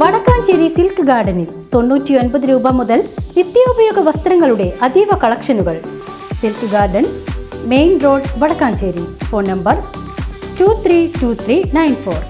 Vadakkanchery silk ഗാർഡനിൽ തൊണ്ണൂറ്റിയൊൻപത് രൂപ മുതൽ നിത്യോപയോഗ വസ്ത്രങ്ങളുടെ അതീവ കളക്ഷനുകൾ. Silk garden main road Vadakkanchery. Phone number two three two three nine four.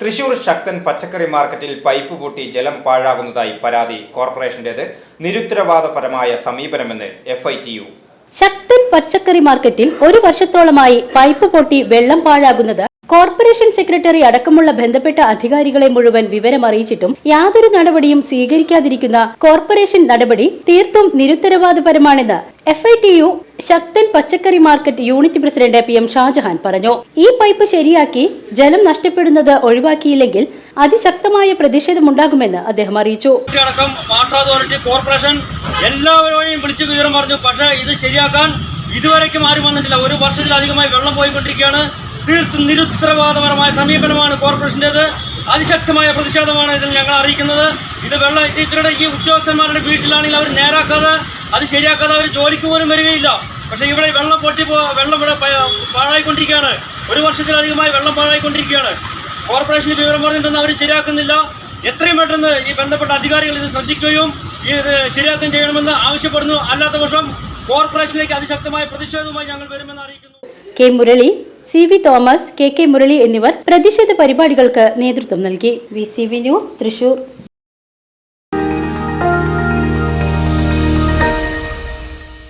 Thrissur Sakthan പച്ചക്കറി മാർക്കറ്റിൽ പൈപ്പ് പൊട്ടി ജലം പാഴാകുന്നതായി പരാതി കോർപ്പറേഷന്റേത് നിരുത്തരവാദപരമായ സമീപനമെന്ന് F I T U. Sakthan പച്ചക്കറി മാർക്കറ്റിൽ ഒരു വർഷത്തോളമായി പൈപ്പ് പൊട്ടി വെള്ളം പാഴാകുന്നത് കോർപ്പറേഷൻ സെക്രട്ടറി അടക്കമുള്ള ബന്ധപ്പെട്ട അധികാരികളെ മുഴുവൻ വിവരമറിയിച്ചിട്ടും യാതൊരു നടപടിയും സ്വീകരിക്കാതിരിക്കുന്ന കോർപ്പറേഷൻ നടപടി തീർത്തും നിരുത്തരവാദപരമാണെന്ന് F I T U Sakthan പച്ചക്കറി market unit president P M Shajahan പറഞ്ഞു. ഈ പൈപ്പ് ശരിയാക്കി ജലം നഷ്ടപ്പെടുന്നത് ഒഴിവാക്കിയില്ലെങ്കിൽ അതിശക്തമായ പ്രതിഷേധമുണ്ടാകുമെന്ന് അദ്ദേഹം അറിയിച്ചു. അതോറിറ്റി കോർപ്പറേഷൻ എല്ലാവരെയും വിളിച്ചു പറഞ്ഞു ഇത് ശരിയാക്കാൻ ഇതുവരയ്ക്കും ആരും വന്നിട്ടില്ല. ഒരു വർഷത്തിലധികമായി വെള്ളം പോയിക്കൊണ്ടിരിക്കുകയാണ്. തീർത്തും നിരുത്തരവാദപരമായ സമീപനമാണ് കോർപ്പറേഷന്റേത്. അതിശക്തമായ പ്രതിഷേധമാണ് ഇതിൽ ഞങ്ങൾ അറിയിക്കുന്നത്. ഇത് വെള്ളം ഇവരുടെ ഈ ഉദ്യോഗസ്ഥന്മാരുടെ വീട്ടിലാണെങ്കിൽ അവർ നേരാക്കാതെ അത് ശരിയാക്കാതെ അവർ ജോലിക്ക് പോലും വരികയില്ല. പക്ഷേ ഇവിടെ വെള്ളം പൊട്ടി പോ വെള്ളം ഇവിടെ പാഴായിക്കൊണ്ടിരിക്കുകയാണ്. ഒരു വർഷത്തിലധികമായി വെള്ളം പാഴായിക്കൊണ്ടിരിക്കുകയാണ്. കോർപ്പറേഷന് വിവരം പറഞ്ഞിട്ടൊന്നും അവർ ശരിയാക്കുന്നില്ല. എത്രയും പെട്ടെന്ന് ഈ ബന്ധപ്പെട്ട അധികാരികൾ ഇത് ശ്രദ്ധിക്കുകയും ഇത് ശരിയാക്കുകയും ചെയ്യണമെന്ന് ആവശ്യപ്പെടുന്നു. അല്ലാത്ത പക്ഷം കോർപ്പറേഷനിലേക്ക് അതിശക്തമായ പ്രതിഷേധവുമായി ഞങ്ങൾ വരുമെന്ന് അറിയിക്കുന്നു. K Murali C V Thomas K K Murali എന്നിവർ പ്രതിഷേധ പരിപാടികൾക്ക് നേതൃത്വം നൽകി. V C V news Thrissur.